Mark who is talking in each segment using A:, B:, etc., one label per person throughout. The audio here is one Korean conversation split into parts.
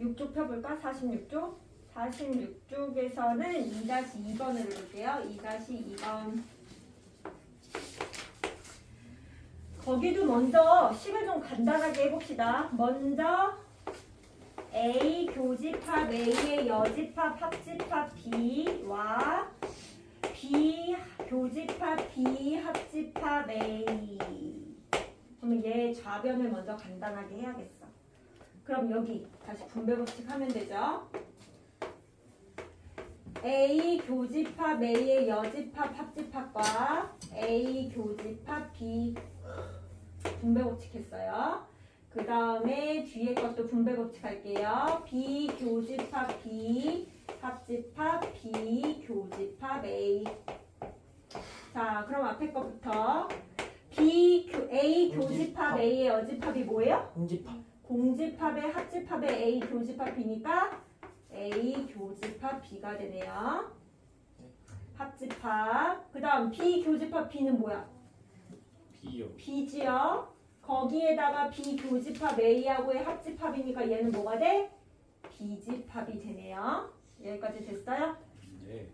A: 6쪽 펴볼까? 46쪽? 46쪽에서는 2-2번을 볼게요. 2-2번. 거기도 먼저 식을 좀 간단하게 해봅시다. 먼저 A 교집합 A의 여집합 합집합 B와 B 교집합 B 합집합 A. 그러면 얘 좌변을 먼저 간단하게 해야겠어 그럼 여기 다시 분배 법칙 하면 되죠 A 교집합 A의 여집합 합집합과 A 교집합 B 분배 법칙 했어요 그 다음에 뒤에 것도 분배 법칙 할게요. B 교집합 B 합집합 B 교집합 A. 자, 그럼 앞에 거부터 B 교, A 교집합 A의 여집합이 뭐예요?
B: 공집합
A: 공집합의 합집합의 A 교집합 B니까 A 교집합 B가 되네요. 합집합. 그 다음 B 교집합 B는 뭐야?
C: B요.
A: B지요. 거기에다가 B 교집합 A하고의 합집합이니까 얘는 뭐가 돼? B집합이 되네요. 여기까지 됐어요?
C: 네.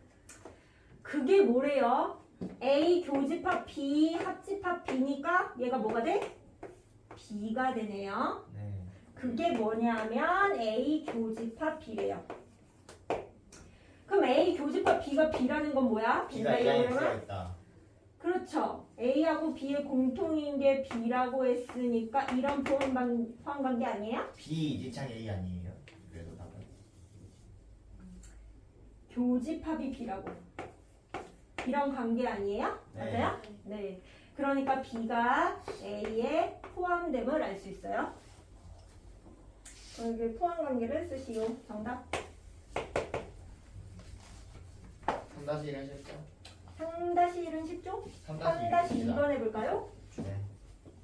A: 그게 뭐래요? A 교집합 B 합집합 B니까 얘가 뭐가 돼? B가 되네요.
D: 네.
A: 그게 뭐냐면 A 교집합 B래요. 그럼 A 교집합 B가 B라는 건 뭐야?
D: B가 있다.
A: 그렇죠. A하고 B의 공통인 게 B라고 했으니까 이런 포함, 관- 포함 관계 아니에요?
D: B 이지창 A 아니에요? 그래도 답은
A: 교집합이 B라고. 이런 관계 아니에요?
D: 네.
A: 맞아요? 네. 그러니까 B가 A에 포함됨을 알 수 있어요. 여기 포함 관계를 쓰시오. 정답.
D: 3-1 하셨죠?
A: 3-1은 쉽죠?
D: 3-1
A: 3-2번 해볼까요?
D: 네.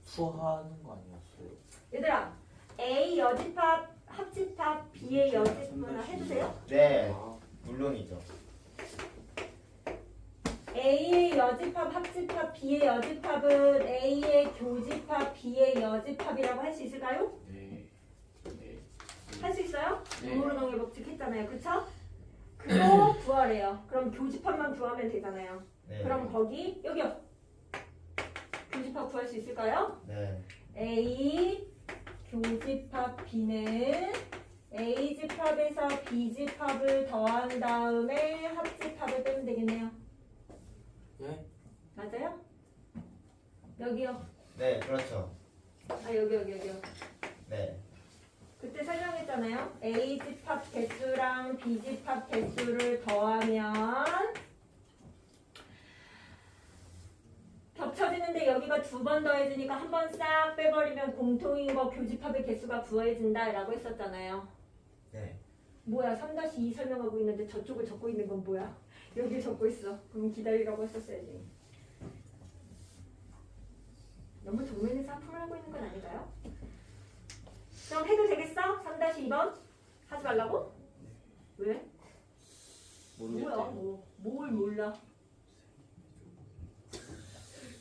B: 수하는 거 아니었어요?
A: 얘들아, A 여집합, 합집합, B의 여집합 해주세요.
D: 네,
B: 아,
D: 물론이죠.
A: A의 여집합, 합집합, B의 여집합은 A의 교집합, B의 여집합이라고 할 수 있을까요?
C: 네. 네.
A: 할 수 있어요?
C: 네.
A: 동물원의 법칙 했잖아요. 그쵸? 그거 구하래요. 그럼 교집합만 구하면 되잖아요.
D: 네.
A: 그럼 거기, 여기요. 교집합 구할 수 있을까요?
D: 네.
A: A 교집합 B는 A 집합에서 B 집합을 더한 다음에 합집합을 빼면 되겠네요.
B: 예?
A: 맞아요? 여기요.
D: 네, 그렇죠.
A: 아 여기 여기 여기요.
D: 네.
A: 설명했잖아요. A 집합 개수랑 B 집합 개수를 더하면 겹쳐지는데 여기가 두 번 더해지니까 한 번 싹 빼버리면 공통인 거 교집합의 개수가 구해진다 라고 했었잖아요.
D: 네.
A: 뭐야 3-2 설명하고 있는데 저쪽을 적고 있는 건 뭐야? 여기 적고 있어. 그럼 기다리라고 했었어야지. 너무 정면에서 하품을 2번 하지 말라고? 왜?
B: 모르겠대.
A: 뭐, 뭘 몰라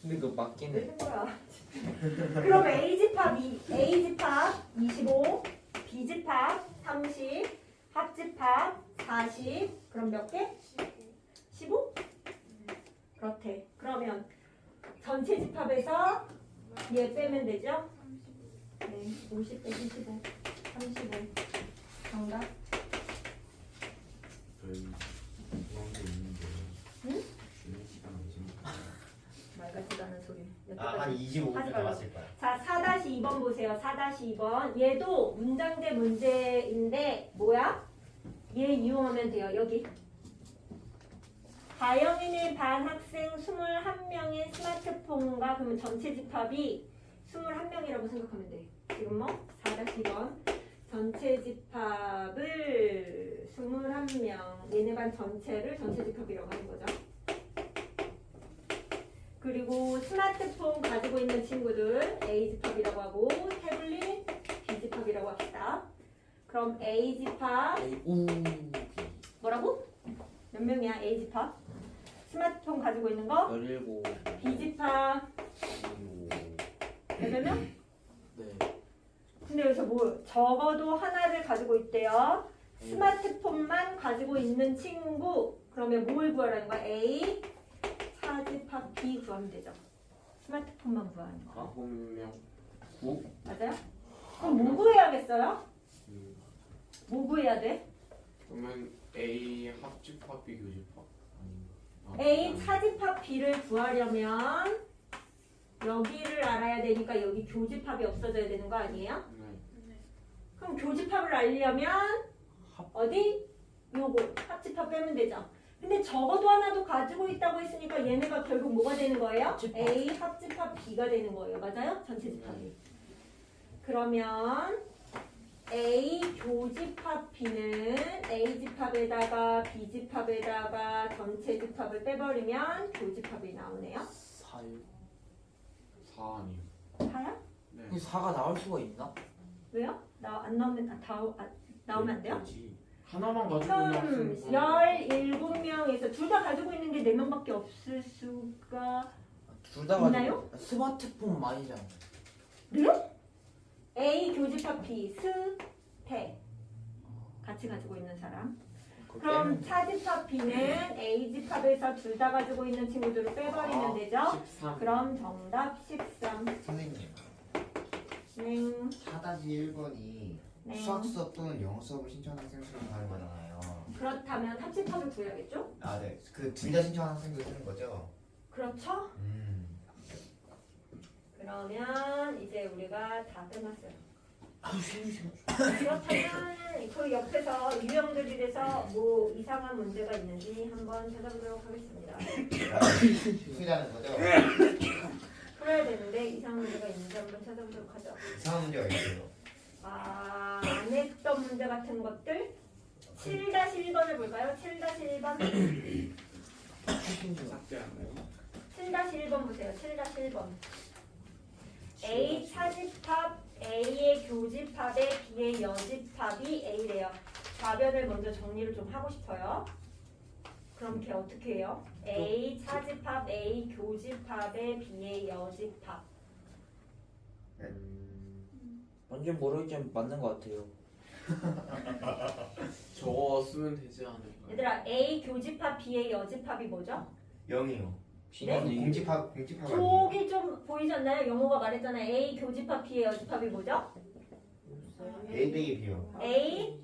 B: 근데 그거 맞긴
A: 왜
B: 해.
A: 그럼 A집합 이- A집합 25 B집합 30 합집합 40 그럼 몇 개? 15? 그렇대 그러면 전체 집합에서 얘 빼면 되죠? 네, 50대 25. 35. 정답.
C: 저희 그런 게 있는데.
A: 응?
C: 쉬는 시간 없으니까.
A: 말 같지도 않은 소리.
D: 아, 한 25분
A: 하지
D: 남았을 거야.
A: 자, 4-2번 보세요. 4-2번. 얘도 문장제 문제인데 뭐야? 얘 이용하면 돼요. 여기. 가영이네 반 학생 21명의 스마트폰과 그러면 전체 집합이 21명이라고 생각하면 돼. 지금 뭐? 4-2번. 전체 집합을 21명. 얘네 반 전체를 전체 집합이라고 하는 거죠. 그리고 스마트폰 가지고 있는 친구들 A 집합이라고 하고 태블릿 B 집합이라고 합시다. 그럼 A 집합
B: A 우
A: 뭐라고? 몇 명이야 A 집합? 스마트폰 가지고 있는 거
B: 17
A: B 집합
B: 그리고
A: 몇 명?
B: 네
A: 근데 여기서 뭐 적어도 하나를 가지고 있대요. 스마트폰만 가지고 있는 친구 그러면 뭘 구하라는 거야? A 차집합 B 구하면 되죠. 스마트폰만 구하는 거
C: 아홉 명. 구.
A: 맞아요? 그럼 뭐 구해야겠어요?
C: 음.
A: 뭐 구해야 돼?
C: 그러면 A 합집합 B 교집합. 아닌가? 아,
A: A
C: 아니.
A: 차집합 B를 구하려면 여기를 알아야 되니까 여기 교집합이 없어져야 되는 거 아니에요?
C: 네.
A: 그럼 교집합을 알려면 어디? 요거 합집합 빼면 되죠. 근데 적어도 하나도 가지고 있다고 했으니까 얘네가 결국 뭐가 되는 거예요?
B: 합집합.
A: A 합집합 B가 되는 거예요. 맞아요? 전체 집합이. 그러면 A 교집합 B는 A 집합에다가 B 집합에다가 전체 집합을 빼버리면 교집합이 나오네요.
B: 사유.
C: 사 아니요.
A: 4야?
C: 네.
B: 이 사가 나올 수가 있나?
A: 왜요? 나 안 나오면 아, 다 아, 나오면 안 돼요?
C: 되지. 하나만 가지고 있는 학생은
A: 17명에서 둘 다 가지고 있는 게 4명밖에 없을 수가
B: 둘다
A: 있나요?
B: 스마트폰 많이잖아.
A: A 교집합 B 스태 같이 가지고 있는 사람
B: 그거
A: 그럼
B: 빼면 돼.
A: 차집합 B는 A 집합에서 둘 다 가지고 있는 친구들을 빼버리면
C: 아,
A: 되죠?
C: 13.
A: 그럼 정답 13
D: 선생님
A: 네,
D: 4-1번이
A: 네.
D: 수학 수업 또는 영어 수업을 신청한 학생 수를 가는 거잖아요
A: 그렇다면 합집합을 구해야겠죠?
D: 아 네 그 둘 다 신청한 학생들 쓰는 거죠?
A: 그렇죠?
D: 음
A: 그러면 이제 우리가 다 끝났어요
B: 시간.
A: 그렇다면 그 옆에서 유형들이라서 뭐 이상한 문제가 있는지 한번 찾아보도록 하겠습니다.
D: 수리하는 거죠?
A: 풀어야 되는데 이상한 문제가 있는지 한번 찾아보도록 하죠.
D: 이상한 문제가 있어요
A: 아, 안 했던 문제 같은 것들 7-1번을 볼까요? 7-1번
B: 쉬는 시간.
C: 작지 않나요?
A: 7-1번 보세요. 7-1번 A 차집합 A의 교집합에 B의 여집합이 A래요. 좌변을 먼저 정리를 좀 하고 싶어요. 그럼 걔 어떻게 해요? A 차집합 A 교집합에 B의 여집합.
B: 완전 모르겠지만 맞는 것 같아요.
C: 저거 쓰면 되지 않을까요?
A: 얘들아 A 교집합 B의 여집합이 뭐죠?
D: 0이요
B: 비는 이
D: 공집합 공집합 아니에요?
A: 쪽이 좀 보이잖아요. 영호가 말했잖아요. A 교집합 B의 여집합이 뭐죠?
D: A 빼기 B요
A: A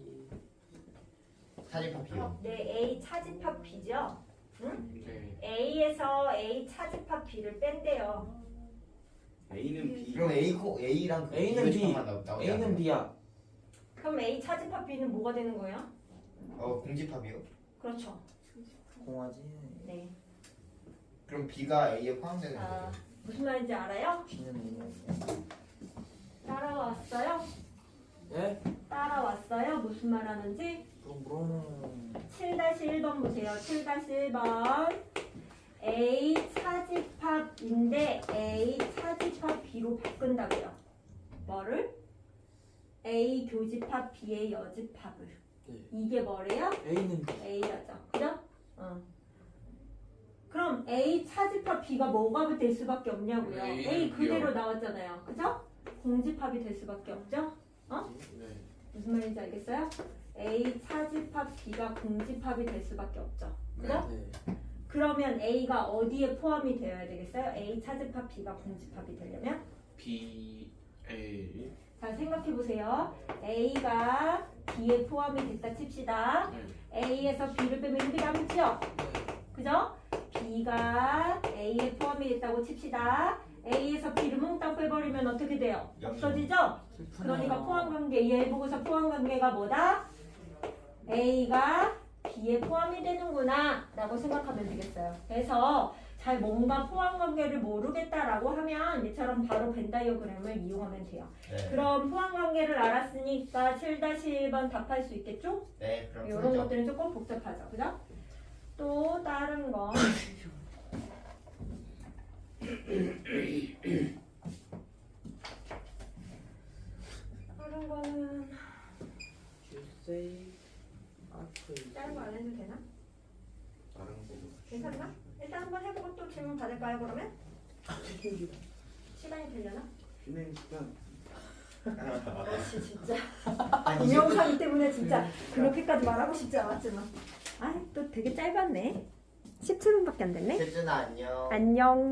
D: 사집합 B요
A: 네 A 차집합 B죠.
C: 네.
A: A에서 A 차집합 B를 뺀대요.
C: A는 B.
D: 그럼 A 코 A랑 그
B: A는
D: B. 처음만 나오- 나오지
B: A는
D: 않아요?
B: B야.
A: 그럼 A 차집합 B는 뭐가 되는 거예요?
D: 어 공집합이요?
A: 그렇죠.
B: 공화지.
A: 네.
D: 그럼 B가 A에 포함되는
A: 아,
D: 거죠?
A: 무슨 말인지 알아요?
B: 이
A: 따라왔어요?
B: 네?
A: 따라왔어요? 무슨 말 하는지?
B: 브롱브롱.
A: 7-1번 보세요. 7-1번. A 차집합인데 A 차집합 B로 바꾼다고요. 뭐를? A 교집합 B의 여집합을.
B: 네.
A: 이게 뭐래요?
B: A는 B.
A: A라죠. 그죠? 어. 그럼 A 차집합 B가 뭐가 될 수밖에 없냐고요.
C: A는
A: A 그대로
C: B요.
A: 나왔잖아요. 그죠? 공집합이 될 수밖에 없죠?
C: 네.
A: 무슨 말인지 알겠어요? A 차집합 B가 공집합이 될 수밖에 없죠. 그죠?
B: 네.
A: 그러면 A가 어디에 포함이 되어야 되겠어요? A 차집합 B가 공집합이 되려면?
C: B A.
A: 자 생각해 보세요. A가 B에 포함이 됐다 칩시다.
C: 네.
A: A에서 B를 빼면 1이 남죠? 그죠? B가 A에 포함이 됐다고 칩시다. A에서 B를 몽땅 빼버리면 어떻게 돼요? 없어지죠? 그러니까 포함 관계 얘 보고서 포함 관계가 뭐다? A가 B에 포함이 되는구나 라고 생각하면 되겠어요. 그래서 잘 뭔가 포함 관계를 모르겠다라고 하면 얘처럼 바로 벤 다이어그램을 이용하면 돼요.
D: 네.
A: 그럼 포함 관계를 알았으니까 7-1번 답할 수 있겠죠?
D: 네 그럼
A: 이런
D: 풀죠
A: 것들은 조금 복잡하죠. 그죠? 또 다른 거. 다른 거는
B: 주세이.
A: 다른 거 안 해도 되나?
C: 다른 거.
A: 괜찮나? 일단 한번 해보고 또 질문 받을까요 그러면? 시간이 되려나?
C: 진행 시간.
A: 역시 진짜 동영상 때문에 진짜 그렇게까지 말하고 싶지 않았지만 아또 되게 짧았네 17분밖에 안 됐네
D: 세준아 안녕.
A: 안녕